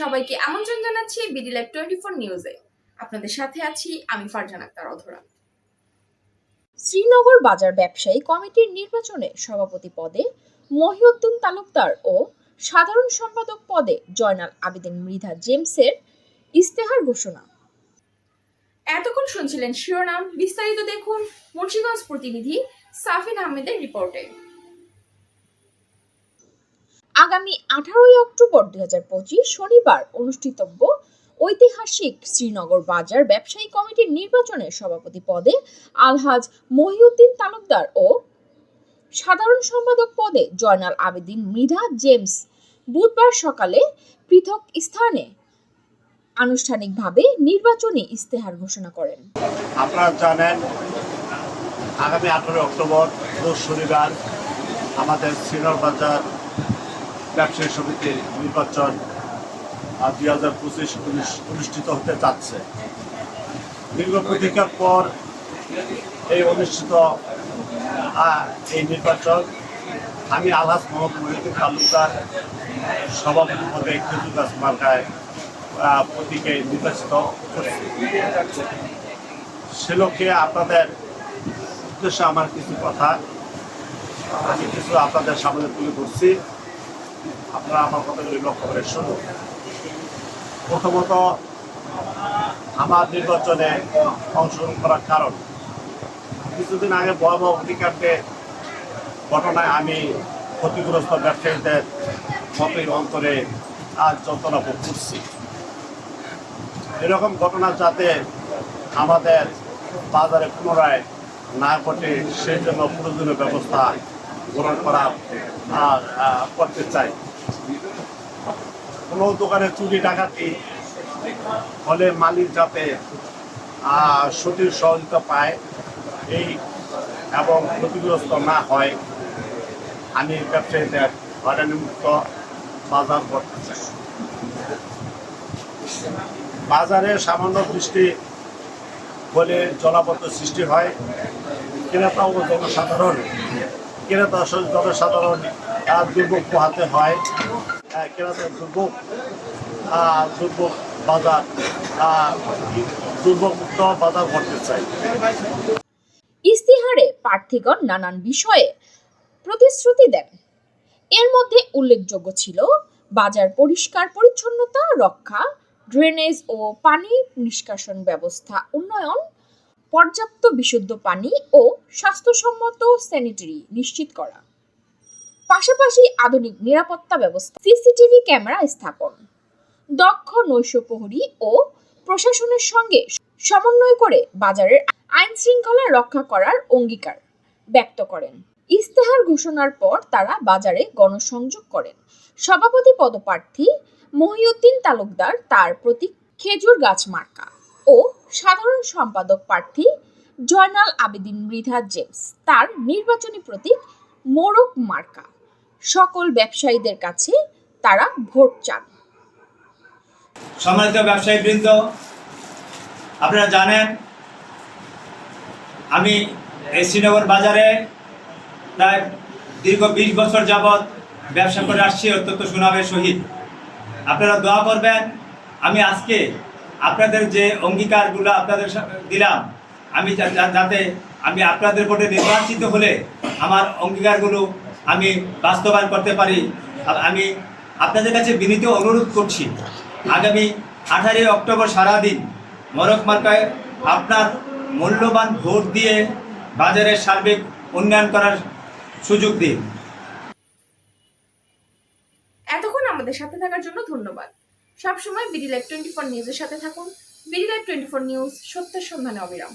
সবাইকে আমন্ত্রণ জানাচ্ছি বিডি লাইভ টোয়েন্টি ফোর নিউজে আপনাদের সাথে আছি আমি ফারজান আক্তার অধরা। শ্রীনগর বাজার ব্যবসায়ী কমিটির নির্বাচনে সভাপতি পদে মহিউদ্দিন তালুকদার ও সাধারণ সম্পাদক পদে জয়নাল আবেদিন মৃধা জেমসের ইস্তেহার ঘোষণা। এতক্ষণ শুনছিলেন শিরোনাম বিস্তারিত দেখুন মুন্সিগঞ্জ প্রতিনিধি সাফিন আহমেদের রিপোর্টে। আগামী আঠারোই অক্টোবর দুই শনিবার অনুষ্ঠিতব্য ঐতিহাসিক শ্রীনগর বাজার ব্যবসায়ী কমিটির নির্বাচনে সভাপতি পদে আলহাজ মহিউদ্দিন তালুকদার ও সাধারণ সম্পাদক পদে জয়নাল আবেদিন মৃধা জেমস বুধবার সকালে পৃথক স্থানে আনুষ্ঠানিকভাবে নির্বাচনী ইস্তেহার ঘোষণা করেন। আপনারা জানেন, আগামী আঠারোই অক্টোবর শনিবার আমাদের শ্রীনগর বাজার ব্যবসায়ী সমিতির নির্বাচন দুই হাজার পঁচিশ অনুষ্ঠিত হতে যাচ্ছে। দীর্ঘ প্রতীক্ষার পর এই অনুষ্ঠিত এই নির্বাচন, আমি আলহাজ মোহাম্মদ মহিউদ্দিন তালুকদার, সভাপতি পদে খেজুর গাছ মার্কায় প্রতীকে নির্বাচিত করছি। সে লক্ষ্যে আপনাদের উদ্দেশ্যে আমার কিছু কথা, আমি কিছু আপনাদের সামনে তুলে ধরছি। আপনারা আমার কথাগুলি লক্ষ্য করে শুনুন। প্রথমত, আমার নির্বাচনে অংশগ্রহণ করার কারণ, কিছুদিন আগে ভয়াবহ অগ্নিকাণ্ডে ঘটনায় আমি ক্ষতিগ্রস্ত ব্যবসায়ীদের মতই অন্তরে আজ যন্ত্রণা ভোগ করছি। এরকম ঘটনা যাতে আমাদের বাজারে পুনরায় না ঘটে, সেই জন্য প্রয়োজনীয় ব্যবস্থা গ্রহণ করা করতে চাই। কোনো দোকানে চুরি, ডাকাতি হলে মালিক যাতে সঠিক সহযোগিতা পায়, এই এবং ক্ষতিগ্রস্ত না হয়, আমি ব্যবসায়ীদের হয়রানিমুক্ত বাজার করতে চাই। বাজারে সামান্য বৃষ্টি হলে জলাবদ্ধ সৃষ্টি হয়। ক্রেতা ও জনসাধারণ ক্রেতা জনসাধারণ দুর্ভোগ পোহাতে হয়। ক্রেতা দুর্ভোগ দুর্ভোগ বাজার দুর্ভোগমুক্ত বাজার করতে চাই। ইস্তিহারে প্রার্থীগণ নানান বিষয়ে প্রতিশ্রুতি দেন। এর মধ্যে উল্লেখযোগ্য ছিল বাজার পরিষ্কার পরিচ্ছন্নতা, রক্ষা, ড্রেনেজ ও পানি নিষ্কাশন ব্যবস্থা, উন্নয়ন পর্যাপ্ত বিশুদ্ধ পানি ও স্বাস্থ্যসম্মত স্যানিটারি নিশ্চিত করা। পাশাপাশি আধুনিক নিরাপত্তা ব্যবস্থা, সিসিটিভি ক্যামেরা স্থাপন, দক্ষ নৈশ প্রহরী ও প্রশাসনের সঙ্গে সমন্বয় করে বাজারের আইন শৃঙ্খলা রক্ষা করার অঙ্গীকার ব্যক্ত করেন। ইস্তেহার ঘোষণার পর তারা বাজারে গণসংযোগ করেন। সভাপতি পদপ্রার্থী মহিউদ্দিন তালুকদার তার প্রতীক খেজুর গাছ মার্কা। সাধারণ সম্পাদক প্রার্থী জয়নাল আবেদিন মৃধা জেমস। তার নির্বাচনী প্রতীক মোরক মার্কা। সকল ব্যবসায়ীদের কাছে তারা ভোট চান। সম্মানিত ব্যবসায়ী বৃন্দ আপনারা জানেন, আমি এই শ্রীনগর বাজারে প্রায় দীর্ঘ বিশ বছর যাবৎ ব্যবসা করে আসছি অত্যন্ত সুনামের সহিত। আপনারা দোয়া করবেন, আমি আজকে আপনাদের যে অঙ্গীকারগুলো আপনাদের দিলাম, আমি যাতে আমি আপনাদের ভোটে নির্বাচিত হলে আমার অঙ্গীকারগুলো আমি বাস্তবায়ন করতে পারি। আমি আপনাদের কাছে বিনীত অনুরোধ করছি, আগামী আঠারোই অক্টোবর সারাদিন মরক মার্কায় আপনার মূল্যবান ভোট দিয়ে বাজারের সার্বিক উন্নয়ন করার সুযোগ দিন। এতক্ষণ আমাদের সাথে থাকার জন্য ধন্যবাদ। সবসময় বিডি লাইভ টোয়েন্টি ফোর নিউজের সাথে থাকুন। BD live twenty four news, সত্যের সন্ধানে অবিরাম।